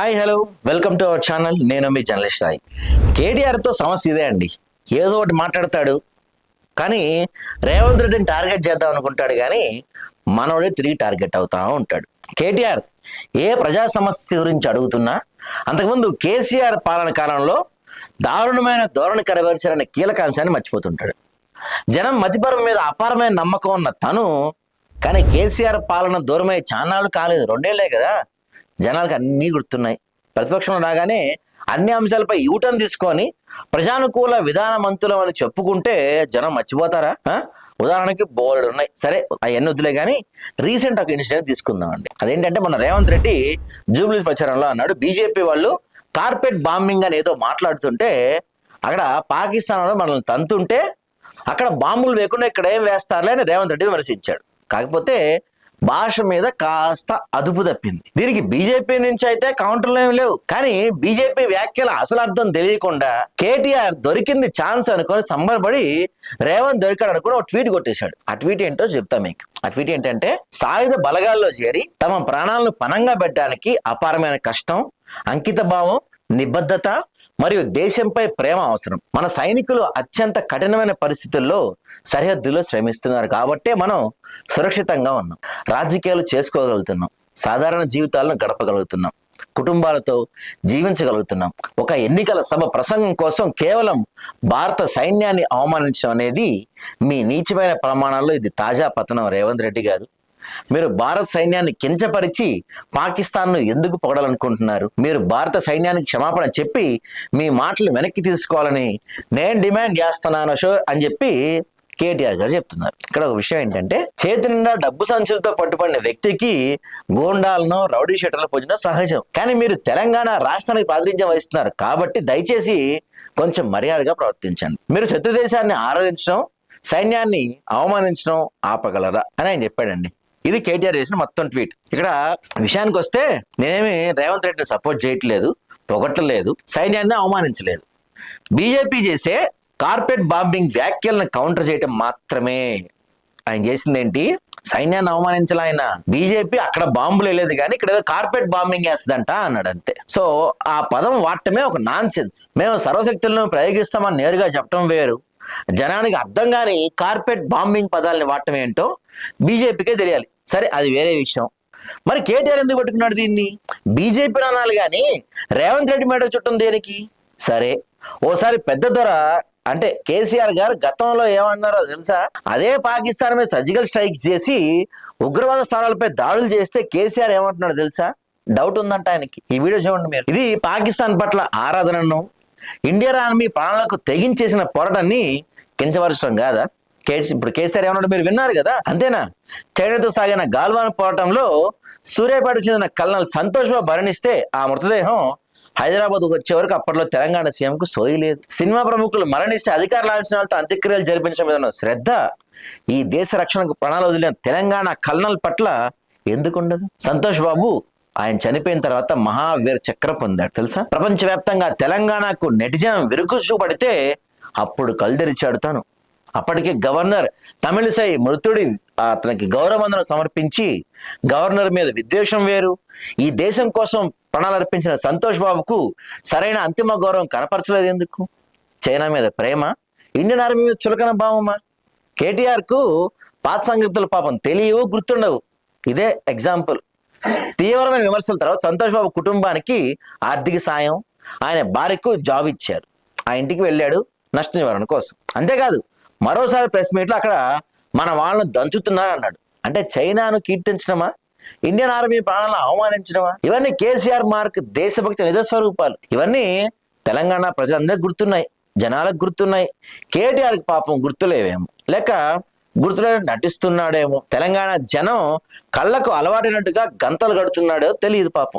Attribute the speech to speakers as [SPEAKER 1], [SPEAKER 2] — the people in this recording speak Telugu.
[SPEAKER 1] Hi hello. Welcome to our channel. నేను మీ జర్నలిస్ట్ రాయ్. కేటీఆర్తో సమస్య ఇదే అండి. ఏదో ఒకటి మాట్లాడతాడు. కానీ రేవంత్ రెడ్డిని టార్గెట్ చేద్దాం అనుకుంటాడు కానీ మనోడే తిరిగి టార్గెట్ అవుతా ఉంటాడు. కేటీఆర్ ఏ ప్రజా సమస్య గురించి అడుగుతున్నా? అంతకుముందు కేసీఆర్ పాలన కాలంలో దారుణమైన ధోరణి కరవేర్చారనే కీలక అంశాన్ని మర్చిపోతుంటాడు. జనం మతిపరం మీద అపారమైన నమ్మకం ఉన్న తను కానీ కేసీఆర్ పాలన దూరమై చాన్నాళ్ళు కాలేదు. రెండేళ్ళే కదా. జనాలకు అన్నీ గుర్తున్నాయి. ప్రతిపక్షంలో రాగానే అన్ని అంశాలపై యూటర్న్ తీసుకొని ప్రజానుకూల విధానమంతులం అని చెప్పుకుంటే జనం మర్చిపోతారా? ఉదాహరణకి బోర్డు ఉన్నాయి. సరే అవన్నీ వద్దులే కానీ రీసెంట్ ఒక ఇన్సిడెంట్ తీసుకుందామండి అదేంటంటే మన రేవంత్ రెడ్డి జూబ్లీ ప్రచారంలో అన్నాడు బీజేపీ వాళ్ళు కార్పెట్ బాంబింగ్ అని ఏదో మాట్లాడుతుంటే అక్కడ పాకిస్తాన్ వాళ్ళు మనల్ని తంతుంటే అక్కడ బాంబులు వేయకుండా ఇక్కడ ఏం వేస్తారులే అని రేవంత్ రెడ్డి విమర్శించాడు. కాకపోతే భాష మీద కాస్త అదుపు తప్పింది. దీనికి బీజేపీ నుంచి అయితే కౌంటర్లు ఏమి లేవు. కానీ బీజేపీ వ్యాఖ్యల అసలు అర్థం తెలియకుండా కేటీఆర్ దొరికింది ఛాన్స్ అనుకొని సంబరపడి రేవంత్ దొరికాడు అనుకుని ఒక ట్వీట్ కొట్టేశాడు. ఆ ట్వీట్ ఏంటో చెప్తా మీకు. ఆ ట్వీట్ ఏంటంటే సాయుధ బలగాల్లో చేరి తమ ప్రాణాలను పనంగా పెట్టడానికి అపారమైన కష్టం అంకిత భావం నిబద్ధత మరియు దేశంపై ప్రేమ అవసరం. మన సైనికులు అత్యంత కఠినమైన పరిస్థితుల్లో సరిహద్దులో శ్రమిస్తున్నారు కాబట్టే మనం సురక్షితంగా ఉన్నాం. రాజకీయాలు చేసుకోగలుగుతున్నాం. సాధారణ జీవితాలను గడపగలుగుతున్నాం. కుటుంబాలతో జీవించగలుగుతున్నాం. ఒక ఎన్నికల సభ ప్రసంగం కోసం కేవలం భారత సైన్యాన్ని అవమానించడం అనేది మీ నీచమైన ప్రమాణాల్లో ఇది తాజా పతనం. రేవంత్ రెడ్డి గారు మీరు భారత సైన్యాన్ని కించపరిచి పాకిస్తాన్ను ఎందుకు పొగడాలనుకుంటున్నారు? మీరు భారత సైన్యానికి క్షమాపణ చెప్పి మీ మాటలు వెనక్కి తీసుకోవాలని నేను డిమాండ్ చేస్తున్నాను షో అని చెప్పి కేటీఆర్ గారు చెప్తున్నారు. ఇక్కడ ఒక విషయం ఏంటంటే చేతి నిండా డబ్బు సంచులతో పట్టుబడిన వ్యక్తికి గోండాలను రౌడీ షెటర్లు పొందడం సహజం. కానీ మీరు తెలంగాణ రాష్ట్రానికి ప్రాతినిధ్యం వహిస్తున్నారు. కాబట్టి దయచేసి కొంచెం మర్యాదగా ప్రవర్తించండి. మీరు శత్రు దేశాన్ని ఆరాధించడం సైన్యాన్ని అవమానించడం ఆపగలరా? అని ఆయన చెప్పాడండి. ఇది కేటీఆర్ చేసిన మొత్తం ట్వీట్. ఇక్కడ విషయానికి వస్తే నేనేమి రేవంత్ రెడ్డిని సపోర్ట్ చేయట్లేదు పొగట్టలేదు సైన్యాన్ని అవమానించలేదు. బీజేపీ చేసే కార్పెట్ బాంబింగ్ వ్యాఖ్యలను కౌంటర్ చేయటం మాత్రమే. ఆయన చేసింది ఏంటి సైన్యాన్ని అవమానించాల ఆయన. బీజేపీ అక్కడ బాంబులు వెళ్ళేది కానీ ఇక్కడ ఏదో కార్పెట్ బాంబింగ్ వేస్తుందంట అన్నాడు అంతే సో ఆ పదం వాడటమే ఒక నాన్ సెన్స్ మేము సర్వశక్తులను ప్రయోగిస్తామని నేరుగా చెప్పడం వేరు. జనానికి అర్థం కాని కార్పెట్ బాంబింగ్ పదాలని వాడటం ఏంటో బీజేపీకే తెలియాలి. సరే అది వేరే విషయం. మరి కేటీఆర్ ఎందుకు పట్టుకున్నాడు దీన్ని? బీజేపీ అనాలి కానీ రేవంత్ రెడ్డి మేడ చుట్టం దేనికి? సరే ఓసారి పెద్ద దొర అంటే కేసీఆర్ గారు గతంలో ఏమన్నారో తెలుసా? అదే పాకిస్తాన్ మీద సర్జికల్ స్ట్రైక్స్ చేసి ఉగ్రవాద స్థానాలపై దాడులు చేస్తే కేసీఆర్ ఏమంటున్నాడు తెలుసా? డౌట్ ఉందంట ఆయనకి. ఈ వీడియో చూడండి మీరు. ఇది పాకిస్తాన్ పట్ల ఆరాధనను ఇండియన్ ఆర్మీ ప్రాణాలకు తెగించేసిన పోరాటాన్ని కించపరచడం కాదా? ఇప్పుడు కేసీఆర్ ఏమన్నాడు మీరు విన్నారు కదా? అంతేనా? చైనాతో సాగిన గాల్వాన్ పోరాటంలో సూర్యాపేట చెందిన కల్నల్ సంతోష్ భరణిస్తే ఆ మృతదేహం హైదరాబాద్ వచ్చే వరకు అప్పట్లో తెలంగాణ సీఎం కు సోయి లేదు. సినిమా ప్రముఖులు మరణిస్తే అధికార లాంఛనాలతో అంత్యక్రియలు జరిపించడం మీద శ్రద్ధ ఈ దేశ రక్షణకు ప్రాణాలు వదిలిన తెలంగాణ కల్నల్ పట్ల ఎందుకుండదు సంతోష్ బాబు ఆయన చనిపోయిన తర్వాత మహావీర చక్ర పొందాడు తెలుసా? ప్రపంచవ్యాప్తంగా తెలంగాణకు నెటిజం విరుగు చూపడితే అప్పుడు కలుదరిచాడు తాను. అప్పటికే గవర్నర్ తమిళిసై మృతుడి అతనికి గౌరవందనం సమర్పించి గవర్నర్ మీద విద్వేషం వేరు. ఈ దేశం కోసం ప్రాణాలు అర్పించిన సంతోష్ బాబుకు సరైన అంతిమ గౌరవం కనపరచలేదు ఎందుకు? చైనా మీద ప్రేమ ఇండియన్ ఆర్మీ మీద చులకన భావమా కేటీఆర్కు పాత సంగతులు పాపం తెలియవు గుర్తుండవు. ఇదే ఎగ్జాంపుల్ తీవ్రమైన విమర్శల తర్వాత సంతోష్ బాబు కుటుంబానికి ఆర్థిక సాయం ఆయన భార్యకు జాబ్ ఇచ్చారు. ఆ ఇంటికి వెళ్ళాడు నష్ట నివారణ కోసం. అంతేకాదు మరోసారి ప్రెస్ మీట్లో అక్కడ మన వాళ్ళను దంచుతున్నారు అన్నాడు అంటే చైనాను కీర్తించడమా? ఇండియన్ ఆర్మీ ప్రాణాలను అవమానించడమా? ఇవన్నీ కేసీఆర్ మార్క్ దేశభక్తి నిజస్వరూపాలు. ఇవన్నీ తెలంగాణ ప్రజలందరికీ గుర్తున్నాయి జనాలకు గుర్తున్నాయి. కేటీఆర్కి పాపం గుర్తులేవేమో. లేక గుర్తులే నటిస్తున్నాడేమో. తెలంగాణ జనం కళ్ళకు అలవాటైనట్టుగా గంతలు కడుతున్నాడో తెలియదు పాపం.